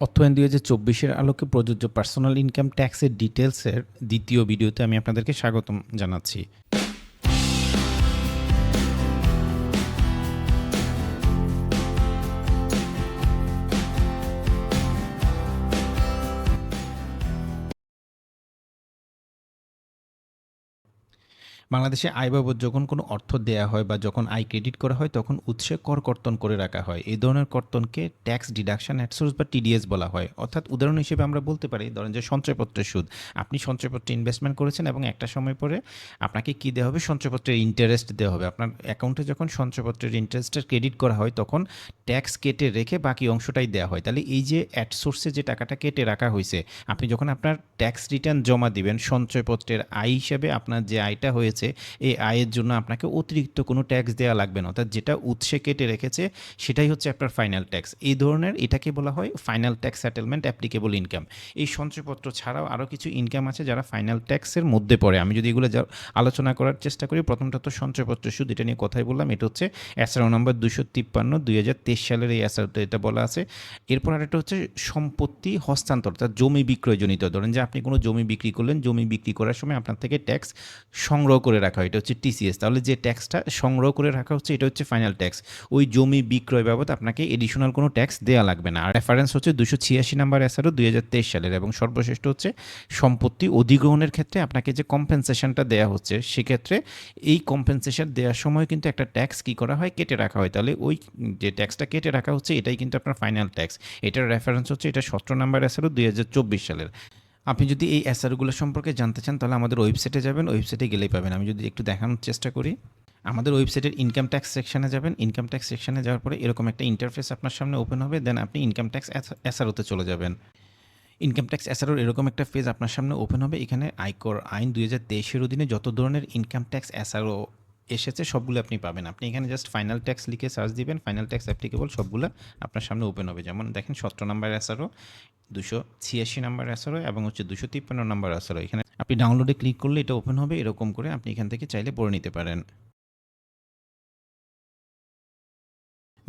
অর্থায়ন দুই হাজার চব্বিশের আলোকে প্রযোজ্য পার্সোনাল ইনকাম ট্যাক্সের ডিটেলসের দ্বিতীয় ভিডিওতে আমি আপনাদেরকে স্বাগতম জানাচ্ছি। বাংলাদেশে আয় বাবদ যখন কোনো অর্থ দেয়া হয় বা যখন আয় ক্রেডিট করা হয়, তখন উৎসে কর কর্তন করে রাখা হয়। এই ধরনের কর্তনকে ট্যাক্স ডিডাকশন অ্যাট সোর্স বা টিডিএস বলা হয়। অর্থাৎ উদাহরণ হিসেবে আমরা বলতে পারি, ধরেন যে সঞ্চয়পত্রের সুদ। আপনি সঞ্চয়পত্রে ইনভেস্টমেন্ট করেছেন এবং একটা সময় পরে আপনাকে কী দেওয়া হবে? সঞ্চয়পত্রের ইন্টারেস্ট দেওয়া হবে। আপনার অ্যাকাউন্টে যখন সঞ্চয়পত্রের ইন্টারেস্টের ক্রেডিট করা হয়, তখন ট্যাক্স কেটে রেখে বাকি অংশটাই দেওয়া হয়। তাহলে এই যে অ্যাট সোর্সে যে টাকাটা কেটে রাখা হয়েছে, আপনি যখন আপনার ট্যাক্স রিটার্ন জমা দিবেন, সঞ্চয়পত্রের আয় হিসেবে আপনার যে আয়টা হয়েছে এই আয়ের জন্য আপনাকে অতিরিক্ত কোনো ট্যাক্স দেওয়া লাগবে না। অর্থাৎ যেটা উৎসে কেটে রেখেছে, সেটাই হচ্ছে আপনার ফাইনাল ট্যাক্স এই ধরনের এটাকে বলা হয় final tax settlement applicable income এই সঞ্চয়পত্র ছাড়াও আরও কিছু ইনকাম আছে যারা ফাইনাল ট্যাক্সের মধ্যে পড়ে। আমি যদি এগুলো আলোচনা করার চেষ্টা করি, প্রথমটা তো সঞ্চয়পত্র সুদ এটা নিয়ে কথাই বললাম, এটা হচ্ছে এসআরও নম্বর দুশো তিপ্পান্ন, দুই হাজার তেইশ সালের এই এসআরটা এটা বলা আছে। এরপর আরেকটা হচ্ছে সম্পত্তি হস্তান্তর, অর্থাৎ জমি বিক্রয়জনিত। ধরেন যে আপনি কোনো জমি বিক্রি করলেন, জমি বিক্রি করার সময় আপনার থেকে ট্যাক্স সংগ্রহ করে রাখা হয়, এটা হচ্ছে টিসিএস তাহলে যে ট্যাক্সটা সংগ্রহ করে রাখা হচ্ছে, এটা হচ্ছে ফাইনাল ট্যাক্স ওই জমি বিক্রয় বাবদ আপনাকে এডিশনাল কোনো ট্যাক্স দেওয়া লাগবে না। আর রেফারেন্স হচ্ছে দুশো ছিয়াশি নাম্বার এসআরও দুই হাজার তেইশ সালের এবং সর্বশ্রেষ্ঠ হচ্ছে সম্পত্তি অধিগ্রহণের ক্ষেত্রে আপনাকে যে কম্পেনসেশনটা দেওয়া হচ্ছে, সেক্ষেত্রে এই কম্পেনসেশন দেওয়ার সময় কিন্তু একটা ট্যাক্স কী করা হয়, কেটে রাখা হয়। তাহলে ওই যে ট্যাক্সটা কেটে রাখা হচ্ছে, এটাই কিন্তু আপনার ফাইনাল ট্যাক্স এটার রেফারেন্স হচ্ছে, এটা সতেরো নাম্বার এসআরও দুই হাজার চব্বিশ সালের। আপনি যদি এই এসআরগুলো সম্পর্কে জানতে চান, তাহলে আমাদের ওয়েবসাইটে যাবেন ওয়েবসাইটে গেলেই পাবেন। আমি যদি একটু দেখানোর চেষ্টা করি, আমাদের ওয়েবসাইটের ইনকাম ট্যাক্স সেকশনে যাবেন। ইনকাম ট্যাক্স সেকশনে যাওয়ার পরে এরকম একটা ইন্টারফেস আপনার সামনে ওপেন হবে দেন আপনি ইনকাম ট্যাক্স এসআরওতে চলে যাবেন। ইনকাম ট্যাক্স অ্যাসারোর এরকম একটা পেজ আপনার সামনে ওপেন হবে। এখানে আয়কর আইন দুই হাজার তেইশের অধীনে যত ধরনের ইনকাম ট্যাক্স এসআরও এসেছে, সবগুলো আপনি পাবেন। আপনি এখানে জাস্ট ফাইনাল ট্যাক্স লিখে সার্চ দিবেন ফাইনাল ট্যাক্স অ্যাপ্লিকেবল সবগুলো আপনার সামনে ওপেন হবে। যেমন দেখেন, সতেরো নাম্বার এসআরও দুশো ছিয়াশি নাম্বার এসআরও এবং হচ্ছে দুশো তিপ্পান্ন নাম্বার এসআরও এখানে আপনি ডাউনলোডে ক্লিক করলে এটা ওপেন হবে, এরকম করে আপনি এখান থেকে চাইলে পড়ে নিতে পারেন।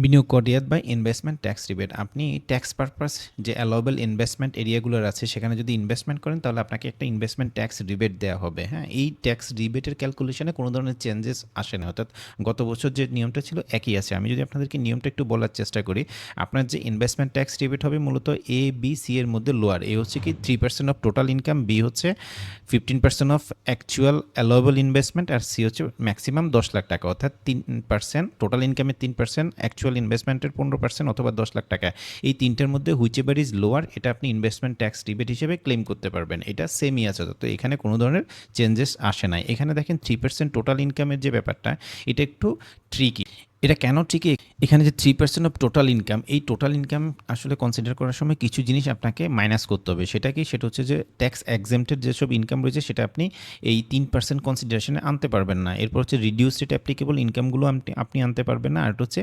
বিনিয়োগ কর করিয়াত বা ইনভেস্টমেন্ট ট্যাক্স রিবেট আপনি ট্যাক্স পারপাস যে অ্যালাউবেল ইনভেস্টমেন্ট এরিয়াগুলোর আছে, সেখানে যদি ইনভেস্টমেন্ট করেন, তাহলে আপনাকে একটা ইনভেস্টমেন্ট ট্যাক্স রিবেট দেওয়া হবে। হ্যাঁ এই ট্যাক্স রিবেটের ক্যালকুলেশনে কোনো ধরনের চেঞ্জেস আসে না। অর্থাৎ গত বছর যে নিয়মটা ছিল একই আছে। আমি যদি আপনাদেরকে নিয়মটা একটু বলার চেষ্টা করি, আপনার যে ইনভেস্টমেন্ট ট্যাক্স রিবেট হবে মূলত এ বি সি এর মধ্যে লোয়ার এ হচ্ছে কি three percent of total income B হচ্ছে fifteen percent of actual allowable investment R C হচ্ছে ম্যাক্সিমাম দশ লাখ টাকা। অর্থাৎ তিন পার্সেন্ট টোটাল ইনকামের তিন পার্সেন্ট অ্যাকচুয়াল ইনভেস্টমেন্টের পনেরো পার্সেন্ট অথবা দশ লাখ টাকা। এই তিনটার মধ্যে হুইচ এভার ইজ লোয়ার এটা আপনি ইনভেস্টমেন্ট ট্যাক্স রিবেট হিসেবে ক্লেম করতে পারবেন। এটা সেমই আছে, তো এখানে কোনো ধরনের চেঞ্জেস আসে নাই। এখানে দেখেন থ্রি পার্সেন্ট টোটাল ইনকামের যে ব্যাপারটা, এটা একটু ট্রিকি এটা কেন ঠিকই? এখানে যে three percent of total income এই টোটাল ইনকাম আসলে কনসিডার করার সময় কিছু জিনিস আপনাকে মাইনাস করতে হবে। সেটা কি? সেটা হচ্ছে যে ট্যাক্স এক্সামটেড যেসব ইনকাম রয়েছে, সেটা আপনি এই তিন পার্সেন্ট কনসিডারেশনে আনতে পারবেন না। এরপর হচ্ছে রিডিউস রেট অ্যাপ্লিকেবল ইনকামগুলো আপনি আনতে পারবেন না। আর হচ্ছে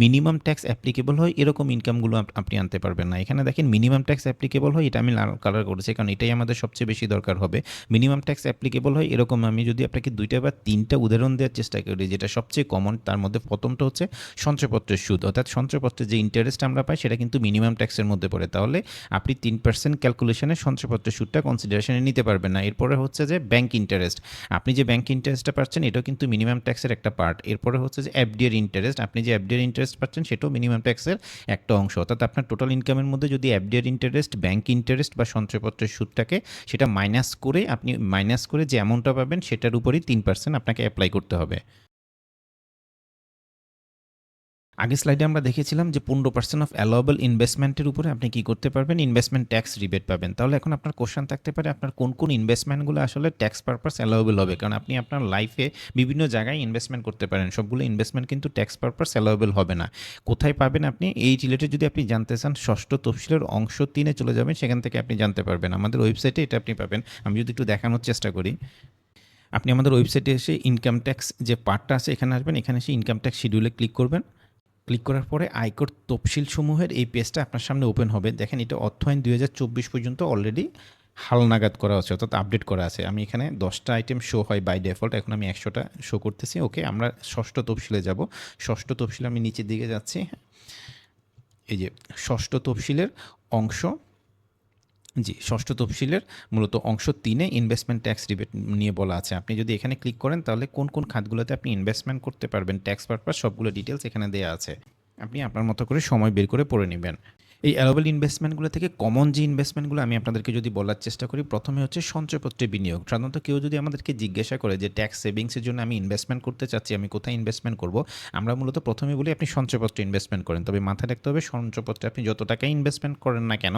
মিনিমাম ট্যাক্স অ্যাপ্লিকেবল হয়, এরকম ইনকামগুলো আপনি আনতে পারবেন না। এখানে দেখেন মিনিমাম ট্যাক্স অ্যাপ্লিকেবল হয়, এটা আমি লাল কালার করেছি, কারণ এটাই আমাদের সবচেয়ে বেশি দরকার হবে। মিনিমাম ট্যাক্স অ্যাপ্লিকেবল হয়, এরকম আমি যদি আপনাকে দুইটা বা তিনটা উদাহরণ দেওয়ার চেষ্টা করি, যেটা সবচেয়ে কমন তার মধ্যে প্রথমটা হচ্ছে সঞ্চয়পত্রের সুদ। অর্থাৎ সঞ্চয়পত্রের যে ইন্টারেস্ট আমরা পাই, সেটা কিন্তু মিনিমাম ট্যাক্সের মধ্যে পড়ে। তাহলে আপনি তিন পার্সেন্ট ক্যালকুলেশনে সঞ্চয়পত্রের সুদটা কনসিডারেশনে নিতে পারবেন না। এরপরে হচ্ছে যে ব্যাংক ইন্টারেস্ট আপনি যে ব্যাংক ইন্টারেস্টটা পাচ্ছেন, এটাও কিন্তু মিনিমাম ট্যাক্সের একটা পার্ট এরপরে হচ্ছে যে এফডিআর ইন্টারেস্ট আপনি যে এফডিআর ইন্টারেস্ট পাচ্ছেন, সেটাও মিনিমাম ট্যাক্সের একটা অংশ। অর্থাৎ আপনার টোটাল ইনকামের মধ্যে যদি এফডিআর ইন্টারেস্ট ব্যাংক ইন্টারেস্ট বা সঞ্চয়পত্রের সুদটাকে সেটা মাইনাস করে, আপনি মাইনাস করে যে অ্যামাউন্টটা পাবেন, সেটার উপরেই তিন পার্সেন্ট আপনাকে অ্যাপ্লাই করতে হবে। আগের স্লাইডে আমরা দেখেছিলাম যে পনেরো পার্সেন্ট অফ অ্যালাউবল ইনভেস্টমেন্টের উপরে আপনি কি করতে পারবেন? ইনভেস্টমেন্ট ট্যাক্স রিবেট পাবেন। তাহলে এখন আপনার কোশ্চেন থাকতে পারে, আপনার কোন কোন ইনভেস্টমেন্টগুলো আসলে ট্যাক্স পারপাস অ্যালাউবেল হবে? কারণ আপনি আপনার লাইফে বিভিন্ন জায়গায় ইনভেস্টমেন্ট করতে পারেন। সবগুলো ইনভেস্টমেন্ট কিন্তু ট্যাক্স পারপাস অ্যালাউবেল হবে না। কোথায় পাবেন আপনি? এই রিলেটেড যদি আপনি জানতে চান, ষষ্ঠ তফসিলের অংশ তিনে চলে যাবেন, সেখান থেকে আপনি জানতে পারবেন। আমাদের ওয়েবসাইটে এটা আপনি পাবেন। আমি যদি একটু দেখানোর চেষ্টা করি। আপনি আমাদের ওয়েবসাইটে এসে ইনকাম ট্যাক্স যে পার্টটা আছে, এখানে আসবেন। এখানে এসে ইনকাম ট্যাক্স শিডিউলে ক্লিক করবেন। ক্লিক করার পরে আয়কর তফসিল সমূহের এই পেজটা আপনার সামনে ওপেন হবে। দেখেন এটা দুই হাজার চব্বিশ পর্যন্ত অলরেডি হালনাগাদ করা আছে অর্থাৎ আপডেট করা আছে। আমি এখানে দশটা আইটেম শো হয় বাই ডিফল্ট এখন আমি একশোটা শো করতেছি। ওকে আমরা ষষ্ঠ তফসিলে যাব। ষষ্ঠ তফসিলে আমি নিচের দিকে যাচ্ছি। এই যে ষষ্ঠ তফসিলের অংশ জি, ষষ্ঠ তফসিলের মূলত অংশ তিনে ইনভেস্টমেন্ট ট্যাক্স রিবেট নিয়ে বলা আছে। আপনি যদি এখানে ক্লিক করেন, তাহলে কোন কোন খাতগুলোতে আপনি ইনভেস্টমেন্ট করতে পারবেন? ট্যাক্স পারপাস সবগুলো ডিটেলস এখানে দেওয়া আছে। আপনি আপনার মতো করে সময় বের করে পড়ে নেবেন। এই অ্যালোবেল ইনভেস্টমেন্টগুলো থেকে কমন যে ইনভেস্টমেন্টগুলো আমি আপনাদেরকে যদি বলার চেষ্টা করি, প্রথমে হচ্ছে সঞ্চয়পত্রে বিনিয়োগ। সাধারণত কেউ যদি আমাদেরকে জিজ্ঞাসা করে যে ট্যাক্স সেভিংসের জন্য আমি ইনভেস্টমেন্ট করতে চাচ্ছি, আমি কোথায় ইনভেস্টমেন্ট করব? আমরা মূলত প্রথমে বলি আপনি সঞ্চয়পত্রে ইনভেস্টমেন্ট করেন। তবে মাথায় রাখতে হবে সঞ্চয়পত্রে আপনি যত টাকা ইনভেস্টমেন্ট করেন না কেন,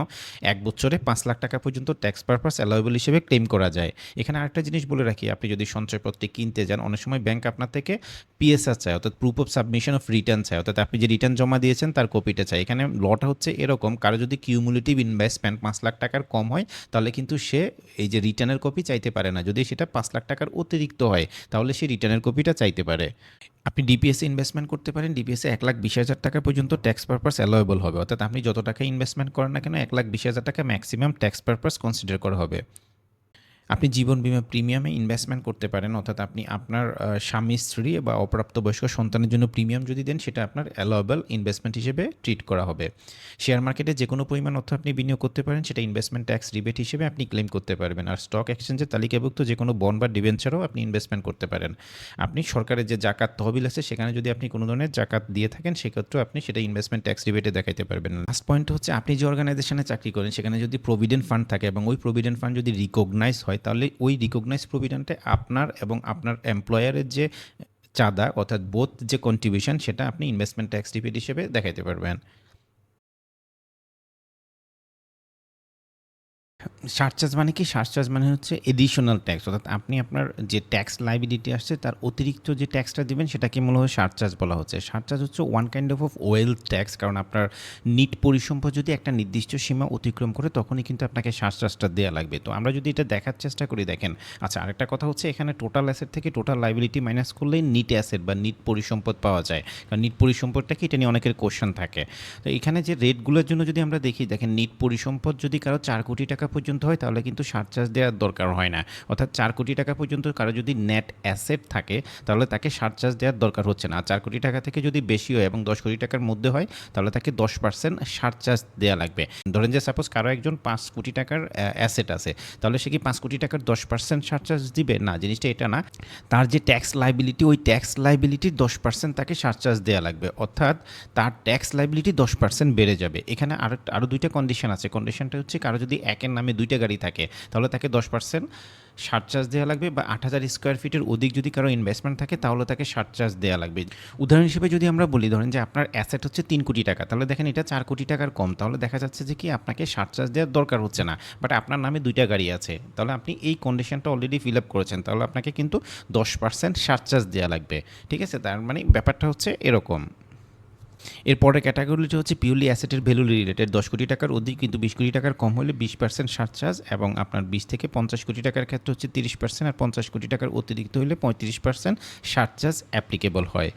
এক বছরে পাঁচ লাখ টাকা পর্যন্ত ট্যাক্স পারপাস অ্যালাউয়েবল হিসেবে ক্লেম করা যায়। এখানে আরেকটা জিনিস বলে রাখি, আপনি যদি সঞ্চয়পত্রে কিনতে যান, অনেক সময় ব্যাংক আপনার থেকে পিএসআর চায়, অর্থাৎ proof of submission of return চায়। অর্থাৎ আপনি যে রিটার্ন জমা দিয়েছেন, তার কপিটা চাই এখানে লটা হচ্ছে এরকম কারও যদি কিউমুলেটিভ ইনভেস্টমেন্ট পাঁচ লাখ টাকার কম হয়, তাহলে কিন্তু সে এই যে রিটার্নের কপি চাইতে পারে না। যদি সেটা পাঁচ লাখ টাকার অতিরিক্ত হয়, তাহলে সে রিটার্নের কপিটা চাইতে পারে। আপনি ডিপিএসে ইনভেস্টমেন্ট করতে পারেন ডিপিএসে এক লাখ বিশ হাজার টাকা পর্যন্ত ট্যাক্স পারপাস অ্যালোয়েবল হবে। অর্থাৎ আপনি যত টাকা ইনভেস্টমেন্ট করেন না কেন, এক লাখ বিশ হাজার টাকা ম্যাক্সিমাম ট্যাক্স পারপাস কনসিডার করা হবে। আপনি জীবন বিমা প্রিমিয়ামে ইনভেস্টমেন্ট করতে পারেন, অর্থাৎ আপনি আপনার স্বামী, স্ত্রী বা অপ্রাপ্তবয়স্ক সন্তানের জন্য প্রিমিয়াম যদি দেন, সেটা আপনার অ্যালোয়েবল ইনভেস্টমেন্ট হিসেবে ট্রিট করা হবে। শেয়ার মার্কেটে যে কোনো পরিমাণ অর্থ আপনি বিনিয়োগ করতে পারেন, সেটা ইনভেস্টমেন্ট ট্যাক্স রিবেট হিসেবে আপনি ক্লেম করতে পারবেন। আর স্টক এক্সচেঞ্জের তালিকাভুক্ত যে কোনো বন্ড বা ডিবেঞ্চারও আপনি ইনভেস্টমেন্ট করতে পারেন। আপনি সরকারের যে জাকাত তহবিল আছে, সেখানে যদি আপনি কোনো ধরনের জাকাত দিয়ে থাকেন, সেক্ষেত্রেও আপনি সেটা ইনভেস্টমেন্ট ট্যাক্স রিবেটে দেখাইতে পারবেন। লাস্ট পয়েন্ট হচ্ছে, আপনি যে অর্গানাইজেশনে চাকরি করেন, সেখানে যদি প্রভিডেন্ট ফান্ড থাকে এবং ওই প্রভিডেন্ট ফান্ড যদি রিকগনাইজ হয় তাহলে ওই রিকগনাইজ প্রভিডেন্টে আপনার এবং আপনার এমপ্লয়ারের যে চাঁদা, অর্থাৎ বোথ যে কন্ট্রিবিউশন সেটা আপনি ইনভেস্টমেন্ট ট্যাক্স ডিপিট হিসেবে দেখাতে পারবেন। সারচার্জ মানে কি? সারচার্জ মানে হচ্ছে এডিশনাল ট্যাক্স অর্থাৎ আপনি আপনার যে ট্যাক্স লাইবিলিটি আসছে, তার অতিরিক্ত যে ট্যাক্সটা দিবেন, সেটাকে মূলত সারচার্জ বলা হচ্ছে। সারচার্জ হচ্ছে one kind of of wealth tax কারণ আপনার নিট পরিসম্পদ যদি একটা নির্দিষ্ট সীমা অতিক্রম করে, তখনই কিন্তু আপনাকে সারচার্জটা দেওয়া লাগবে। তো আমরা যদি এটা দেখার চেষ্টা করি, দেখেন আচ্ছা আরেকটা কথা হচ্ছে, এখানে টোটাল অ্যাসেট থেকে টোটাল লাইবিলিটি মাইনাস করলেই নিট অ্যাসেট বা নিট পরিসম্পদ পাওয়া যায়। কারণ নিট পরিসম্পদটা কি? এটা নিয়ে অনেকের কোশ্চেন থাকে। তো এখানে যে রেটগুলোর জন্য যদি আমরা দেখি, দেখেন, নিট পরিসম্পদ যদি কারও চার কোটি টাকা পর্যন্ত হয়, তাহলে কিন্তু সারচার্জ দেওয়ার দরকার হয় না। অর্থাৎ চার কোটি টাকা পর্যন্ত কারও যদি নেট অ্যাসেট থাকে, তাহলে তাকে সারচার্জ দেওয়ার দরকার হচ্ছে না। আর চার কোটি টাকা থেকে যদি বেশি হয় এবং দশ কোটি টাকার মধ্যে হয়, তাহলে তাকে দশ পার্সেন্ট সারচার্জ দেওয়া লাগবে। ধরেন যে সাপোজ কারও একজন পাঁচ কোটি টাকার অ্যাসেট আছে, তাহলে সে কি পাঁচ কোটি টাকার দশ পার্সেন্ট সারচার্জ দিবে? না, জিনিসটা এটা না। তার যে ট্যাক্স লাইবিলিটি ওই ট্যাক্স লাইবিলিটির দশ পার্সেন্ট তাকে সারচার্জ দেওয়া লাগবে। অর্থাৎ তার ট্যাক্স লাইবিলিটি দশ পার্সেন্ট বেড়ে যাবে। এখানে আরও আরও দুইটা কন্ডিশন আছে। কন্ডিশনটা হচ্ছে কারও যদি একের নামে দুইটা গাড়ি থাকে। তাহলে তাকে দশ পার্সেন্ট সারচার্জ দেওয়া লাগবে বা আট হাজার স্কোয়ার ফিটের অধিক যদি কারও ইনভেস্টমেন্ট থাকে, তাহলে তাকে সারচার্জ দেওয়া লাগবে। উদাহরণ হিসেবে যদি আমরা বলি, ধরেন যে আপনার অ্যাসেট হচ্ছে তিন কোটি টাকা, তাহলে দেখেন এটা চার কোটি টাকার কম। তাহলে দেখা যাচ্ছে যে কি আপনাকে সারচার্জ দেওয়ার দরকার হচ্ছে না। বাট আপনার নামে দুইটা গাড়ি আছে। তাহলে আপনি এই কন্ডিশনটা অলরেডি ফিল আপ করেছেন। তাহলে আপনাকে কিন্তু দশ পার্সেন্ট সারচার্জ দেওয়া লাগবে। ঠিক আছে? তার মানে ব্যাপারটা হচ্ছে এরকম। এরপরের ক্যাটাগরিটি হচ্ছে পিওরলি অ্যাসেটের ভ্যালু রিলেটেড দশ কোটি টাকার অধিক কিন্তু বিশ কোটি টাকার কম হলে বিশ পার্সেন্ট সারচার্জ এবং আপনার বিশ থেকে পঞ্চাশ কোটি টাকার ক্ষেত্রে হচ্ছে তিরিশ পার্সেন্ট আর পঞ্চাশ কোটি টাকার অতিরিক্ত হলে পঁয়ত্রিশ পার্সেন্ট সারচার্জ অ্যাপ্লিকেবল হয়।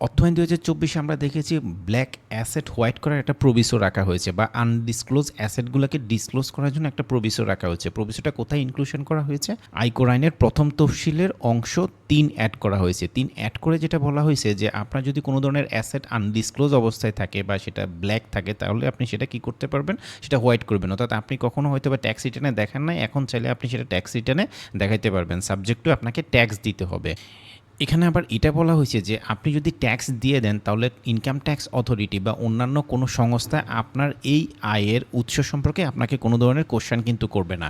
অর্থায়ন দু হাজার চব্বিশে আমরা দেখেছি ব্ল্যাক অ্যাসেট হোয়াইট করার একটা প্রবিসও রাখা হয়েছে বা আনডিসক্লোজ অ্যাসেটগুলোকে ডিসক্লোজ করার জন্য একটা প্রবিসও রাখা হয়েছে। প্রবিসটা কোথায় ইনক্লুশন করা হয়েছে? আইকোর আইনের প্রথম তফসিলের অংশ তিন অ্যাড করা হয়েছে। তিন অ্যাড করে যেটা বলা হয়েছে যে আপনার যদি কোনো ধরনের অ্যাসেট আনডিসক্লোজ অবস্থায় থাকে বা সেটা ব্ল্যাক থাকে, তাহলে আপনি সেটা কি করতে পারবেন? সেটা হোয়াইট করবেন। অর্থাৎ আপনি কখনো হয়তো বা ট্যাক্স রিটার্নে দেখান নাই, এখন চাইলে আপনি সেটা ট্যাক্স রিটার্নে দেখাইতে পারবেন। সাবজেক্টও আপনাকে ট্যাক্স দিতে হবে। এখানে আবার এটা বলা হয়েছে যে আপনি যদি ট্যাক্স দিয়ে দেন, তাহলে ইনকাম ট্যাক্স অথরিটি বা অন্যান্য কোনো সংস্থা আপনার এই আয়ের উৎস সম্পর্কে আপনাকে কোনো ধরনের কোশ্চেন কিন্তু করবে না।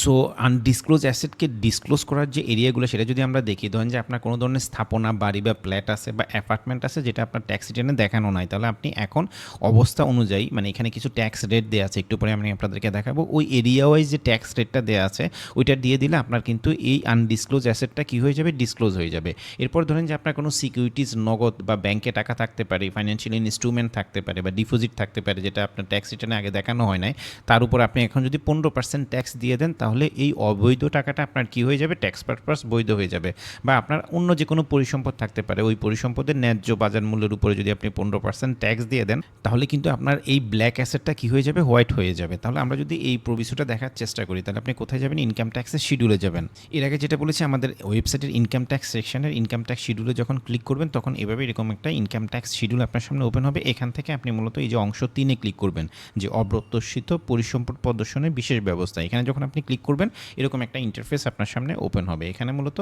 সো আনডিসক্লোজ অ্যাসেটকে ডিসক্লোজ করার যে এরিয়াগুলো সেটা যদি আমরা দেখি, ধরেন যে আপনার কোনো ধরনের স্থাপনা, বাড়ি বা ফ্ল্যাট আছে বা অ্যাপার্টমেন্ট আছে, যেটা আপনার ট্যাক্স রিটার্নে দেখানো নাই, তাহলে আপনি এখন অবস্থা অনুযায়ী মানে এখানে কিছু ট্যাক্স রেট দেওয়া আছে, একটু পরে আমি আপনাদেরকে দেখাবো, ওই এরিয়া ওয়াইজ যে ট্যাক্স রেটটা দেওয়া আছে, ওইটা দিয়ে দিলে আপনার কিন্তু এই আনডিসক্লোজ অ্যাসেটটা কী হয়ে যাবে? ডিসক্লোজ হয়ে যাবে। এরপর ধরেন যে আপনার কোনো সিকিউরিটিজ নগদ বা ব্যাংকে টাকা থাকতে পারে ফাইন্যান্সিয়াল ইনস্ট্রুমেন্ট থাকতে পারে বা ডিপোজিট থাকতে পারে, যেটা আপনার ট্যাক্স রিটার্নে আগে দেখানো হয় নাই, তার উপর আপনি এখন যদি পনেরো পার্সেন্ট ট্যাক্স দিয়ে দেন, তাহলে এই অবৈধ টাকাটা আপনার কী হয়ে যাবে? ট্যাক্স পারপাস বৈধ হয়ে যাবে। বা আপনার অন্য যে কোনো পরিসম্পদ থাকতে পারে, ওই পরিসম্পদের ন্যায্য বাজার মূল্যের উপরে যদি আপনি পনেরো পার্সেন্ট ট্যাক্স দিয়ে দেন, তাহলে কিন্তু আপনার এই ব্ল্যাক অ্যাসেটটা কী হয়ে যাবে? হোয়াইট হয়ে যাবে। তাহলে আমরা যদি এই প্রবিসটা দেখার চেষ্টা করি, তাহলে আপনি কোথায় যাবেন? ইনকাম ট্যাক্সের শিডিউলে যাবেন। এর আগে যেটা বলেছি, আমাদের ওয়েবসাইটের ইনকাম ট্যাক্স সেকশনে এখানের ইনকাম ট্যাক্স শিডিউলে যখন ক্লিক করবেন, তখন এভাবে এরকম একটা ইনকাম ট্যাক্স শিডিউল আপনার সামনে ওপেন হবে। এখান থেকে আপনি মূলত এই যে অংশ তিনে ক্লিক করবেন, যে অপ্রত্যাশিত পরিসম্পদ প্রদর্শনের বিশেষ ব্যবস্থা। এখানে যখন আপনি ক্লিক করবেন, এরকম একটা ইন্টারফেস আপনার সামনে ওপেন হবে। এখানে মূলত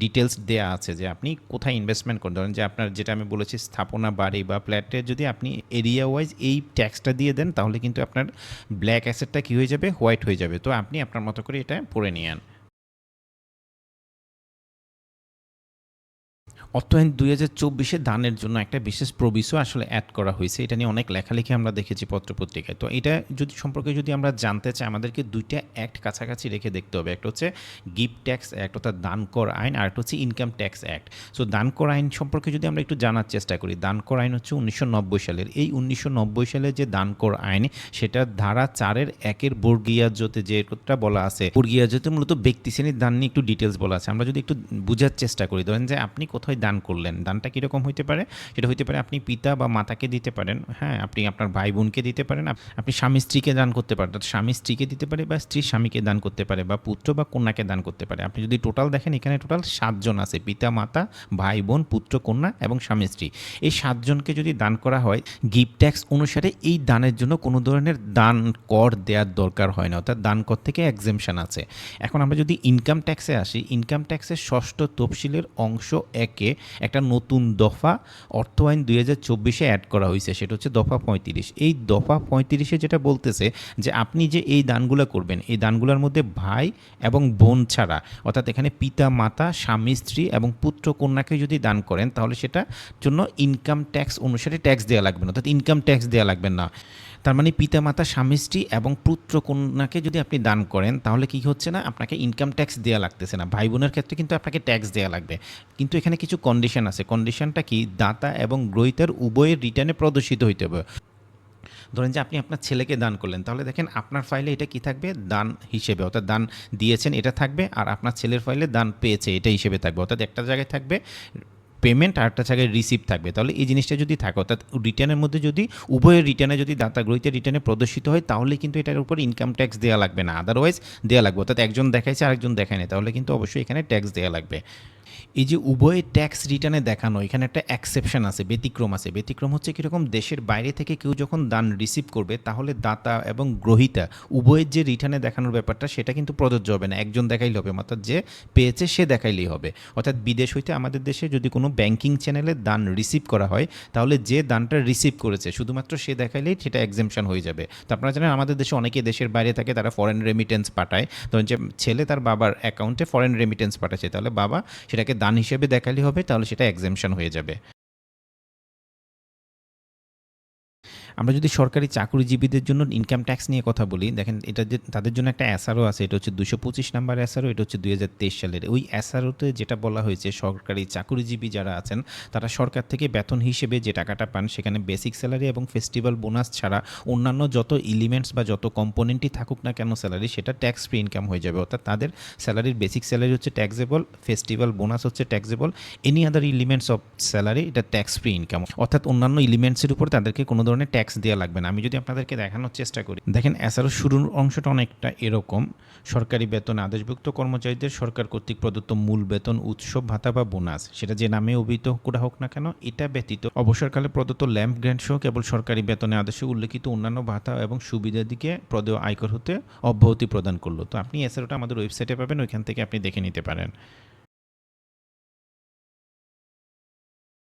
ডিটেলস দেয়া আছে যে আপনি কোথায় ইনভেস্টমেন্ট করতে ধরেন যে আপনার যেটা আমি বলেছি, স্থাপনা, বাড়ি বা ফ্ল্যাটে যদি আপনি এরিয়া ওয়াইজ এই ট্যাক্সটা দিয়ে দেন, তাহলে কিন্তু আপনার ব্ল্যাক অ্যাসেটটা কী হয়ে যাবে? হোয়াইট হয়ে যাবে। তো আপনি আপনার মতো করে এটা পড়ে নিয়ে আন। অর্থায়ন দুই হাজার চব্বিশে দানের জন্য একটা বিশেষ প্রবিসও আসলে অ্যাড করা হয়েছে। এটা নিয়ে অনেক লেখালেখি আমরা দেখেছি পত্রপত্রিকায়। তো এটা যদি সম্পর্কে যদি আমরা জানতে চাই, আমাদেরকে দুইটা অ্যাক্ট কাছাকাছি রেখে দেখতে হবে। একটা হচ্ছে গিফট ট্যাক্স অ্যাক্ট অর্থাৎ দান কর আইন, আর একটা হচ্ছে ইনকাম ট্যাক্স অ্যাক্ট সো দান কর আইন সম্পর্কে যদি আমরা একটু জানার চেষ্টা করি, দান কর আইন হচ্ছে উনিশশো নব্বই সালের। এই উনিশশো সালের যে দান কর আইন সেটা ধারা চারের একের বর্গীয়াজতে যেটা বলা আছে বর্গীয়াজতে মূলত ব্যক্তি শ্রেণির দান নিয়ে একটু ডিটেলস বলা আছে। আমরা যদি একটু বোঝার চেষ্টা করি, ধরেন যে আপনি কোথায় দান করলেন। দানটা কীরকম হইতে পারে? সেটা হইতে পারে আপনি পিতা বা মাতাকে দিতে পারেন হ্যাঁ আপনি আপনার ভাই বোনকে দিতে পারেন আপনি স্বামী স্ত্রীকে দান করতে পারেন, অর্থাৎ স্বামী স্ত্রীকে দিতে পারে বা স্ত্রী স্বামীকে দান করতে পারে বা পুত্র বা কন্যাকে দান করতে পারে। আপনি যদি টোটাল দেখেন, এখানে টোটাল সাতজন আছে, পিতা, মাতা ভাই বোন পুত্র, কন্যা এবং স্বামী, স্ত্রী। এই সাতজনকে যদি দান করা হয়, গিফট ট্যাক্স অনুসারে এই দানের জন্য কোনো ধরনের দান কর দেওয়ার দরকার হয় না, অর্থাৎ দান কর থেকে এক্সেমশন আছে। এখন আমরা যদি ইনকাম ট্যাক্সে আসি ইনকাম ট্যাক্সের ষষ্ঠ তফসিলের অংশ একে একটা নতুন দফা অর্থ আইন দুই হাজার চব্বিশে অ্যাড করা হয়েছে সেটা হচ্ছে দফা পঁয়ত্রিশ। এই দফা পঁয়ত্রিশে যেটা বলতেছে যে আপনি যে এই দানগুলো করবেন, এই দানগুলোর মধ্যে ভাই এবং বোন ছাড়া, অর্থাৎ এখানে পিতা, মাতা, স্বামী, স্ত্রী এবং পুত্র, কন্যাকে যদি দান করেন, তাহলে সেটা জন্য ইনকাম ট্যাক্স অনুসারে ট্যাক্স দেওয়া লাগবে না। অর্থাৎ ইনকাম ট্যাক্স দেওয়া লাগবে না। তার মানে পিতামাতা স্বামী, স্ত্রী এবং পুত্র কন্যাকে যদি আপনি দান করেন, তাহলে কি হচ্ছে না, আপনাকে ইনকাম ট্যাক্স দেওয়া লাগতেছে না। ভাই বোনের ক্ষেত্রে কিন্তু আপনাকে ট্যাক্স দেওয়া লাগবে। কিন্তু এখানে কিছু কন্ডিশন আছে। কন্ডিশনটা কি? দাতা এবং গ্রহিতার উভয়ের রিটার্নে প্রদর্শিত হইতে হবে। ধরেন যে আপনি আপনার ছেলেকে দান করলেন, তাহলে দেখেন আপনার ফাইলে এটা কি থাকবে? দান হিসেবে। অর্থাৎ দান দিয়েছেন, এটা থাকবে। আর আপনার ছেলের ফাইলে দান পেয়েছে, এটা হিসেবে থাকবে। অর্থাৎ একটা জায়গায় থাকবে পেমেন্ট আর একটা জায়গায় রিসিভ থাকবে। তাহলে এই জিনিসটা যদি থাকে, অর্থাৎ রিটার্নের মধ্যে যদি, উভয়ের রিটার্নে যদি দাতা গ্রহিতের রিটার্নে প্রদর্শিত হয়, তাহলে কিন্তু এটার উপর ইনকাম ট্যাক্স দেওয়া লাগবে না। আদারওয়াইজ দেওয়া লাগবে। অর্থাৎ একজন দেখাইছে, আরেকজন দেখায় না তাহলে কিন্তু অবশ্যই এখানে ট্যাক্স দেওয়া লাগবে। এই যে উভয় ট্যাক্স রিটার্নে দেখানো, এখানে একটা অ্যাকসেপশন আছে, ব্যতিক্রম আছে। ব্যতিক্রম হচ্ছে কীরকম, দেশের বাইরে থেকে কেউ যখন দান রিসিভ করবে, তাহলে দাতা এবং গ্রহিতা উভয়ের যে রিটার্নে দেখানোর ব্যাপারটা, সেটা কিন্তু প্রযোজ্য হবে না। একজন দেখাইলে হবে, অর্থাৎ যে পেয়েছে, সে দেখাইলেই হবে। অর্থাৎ বিদেশ হইতে আমাদের দেশে যদি কোনো ব্যাংকিং চ্যানেলে দান রিসিভ করা হয়, তাহলে যে দানটা রিসিভ করেছে, শুধুমাত্র সে দেখাইলেই সেটা এক্সামশন হয়ে যাবে। তো আপনারা জানেন, আমাদের দেশে অনেকে দেশের বাইরে থাকে, তারা ফরেন রেমিটেন্স পাঠায়। ধরুন যে ছেলে তার বাবার অ্যাকাউন্টে ফরেন রেমিটেন্স পাঠাচ্ছে, তাহলে বাবা সেটাকে দান হিসেবে দেখালে হবে তাহলে সেটা এক্সামশন হয়ে যাবে। আমরা যদি সরকারি চাকরিজীবীদের জন্য ইনকাম ট্যাক্স নিয়ে কথা বলি, দেখেন এটা যে তাদের জন্য একটা অ্যাসারও আছে, এটা হচ্ছে দুশো পঁচিশ নাম্বার অ্যাসারও এটা হচ্ছে দুই হাজার তেইশ সালের। ওই অ্যাসারোতে যেটা বলা হয়েছে, সরকারি চাকরিজীবী যারা আছেন, তারা সরকার থেকে বেতন হিসেবে যে টাকাটা পান, সেখানে বেসিক স্যালারি এবং ফেস্টিভ্যাল বোনাস ছাড়া অন্যান্য যত এলিমেন্টস বা যত কম্পোনেন্টই থাকুক না কেন স্যালারি সেটা ট্যাক্স ফ্রি ইনকাম হয়ে যাবে। অর্থাৎ তাদের স্যালারির বেসিক স্যালারি হচ্ছে ট্যাক্সেবল ফেস্টিভ্যাল বোনাস হচ্ছে taxable any other elements of salary এটা ট্যাক্স ফ্রি ইনকাম অর্থাৎ অন্যান্য এলিমেন্টসের উপর তাদেরকে কোনো ধরনের ট্যাক্স দেওয়া লাগবে না। আমি যদি আপনাদেরকে দেখানোর চেষ্টা করি। দেখেন এছাড়াও শুরুর অংশটা অনেকটা এরকম। সরকারি বেতন, আদেশভুক্ত কর্মচারীদের সরকার কর্তৃক প্রদত্ত মূল বেতন, উৎসব, ভাতা বা বোনাস। সেটা যে নামে অভিহিত করা হোক না কেন, এটা ব্যতীত অবসরকালে প্রদত্ত ল্যাম্প গ্র্যান্ট সহ কেবল সরকারি বেতনে আদেশে উল্লেখিত অন্যান্য ভাতা এবং সুবিধার দিকে প্রদেয় আয়কর হতে অব্যাহতি প্রদান করল। তো আপনি এছাড়াটা আমাদের ওয়েবসাইটে পাবেন, ওইখান থেকে আপনি দেখে নিতে পারেন।